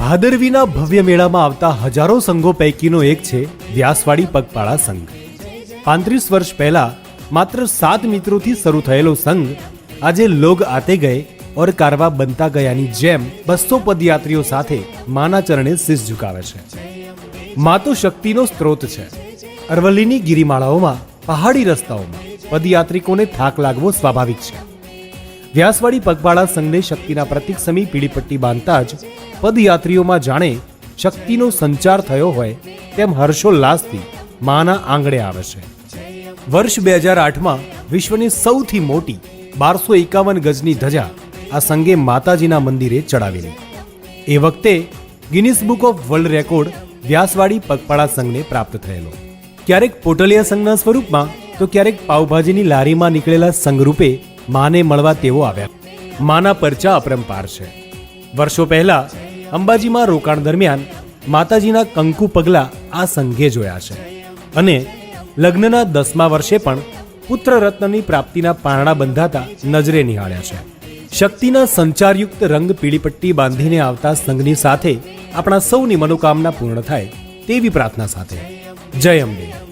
ભાદરવીના ભવ્ય મેળામાં આવતા હજારો સંઘો પૈકીનો એક છે વ્યાસવાડી પગપાળા સંઘ. પાંત્રીસ વર્ષ પહેલા માત્ર સાત મિત્રોથી શરૂ થયેલો સંઘ આજે લોગ આતે ગયે ઓર કારવા બનતા ગયાની જેમ બસો પદયાત્રીઓ સાથે માના ચરણે શીશ ઝુકાવે છે. મા તો શક્તિનો સ્ત્રોત છે. અરવલ્લીની ગિરિમાળાઓમાં, પહાડી રસ્તાઓમાં પદયાત્રિકોને થાક લાગવો સ્વાભાવિક છે. વ્યાસવાડી પગપાળા સંઘને શક્તિના પ્રતિક સમી પીળીપટ્ટી બાંધતા જ પદયાત્રીઓમાં જાણે શક્તિનો સંચાર થયો હોય તેમ હર્ષોલ્લાસથી માના આંગણે આવે છે. વર્ષ બે હજાર આઠમાં વિશ્વની સૌથી મોટી બારસો એકાવન ગજની ધજા આ સંઘે માતાજીના મંદિરે ચડાવેલી. એ વખતે Guinness book of world record Vyaswadi પગપાળા સંઘને પ્રાપ્ત થયેલો. ક્યારેક પોટલિયા સંઘના સ્વરૂપમાં તો ક્યારેક પાવભાજીની લારીમાં નીકળેલા સંઘરૂપે માને મળવા તેઓ આવ્યા. માના પરચા અપરંપાર છે. વર્ષો પહેલા અંબાજીમાં રોકાણ દરમિયાન માતાજીના કંકુ પગલા આ સંઘે જોયા છે. અને લગ્નના દસમા વર્ષે પણ પુત્ર રત્નની પ્રાપ્તિના પારણા બંધાતા નજરે નિહાળ્યા છે. શક્તિના સંચારયુક્ત રંગ પીળીપટ્ટી બાંધીને આવતા સંઘની સાથે આપણા સૌની મનોકામના પૂર્ણ થાય તેવી પ્રાર્થના સાથે. જય અંબે.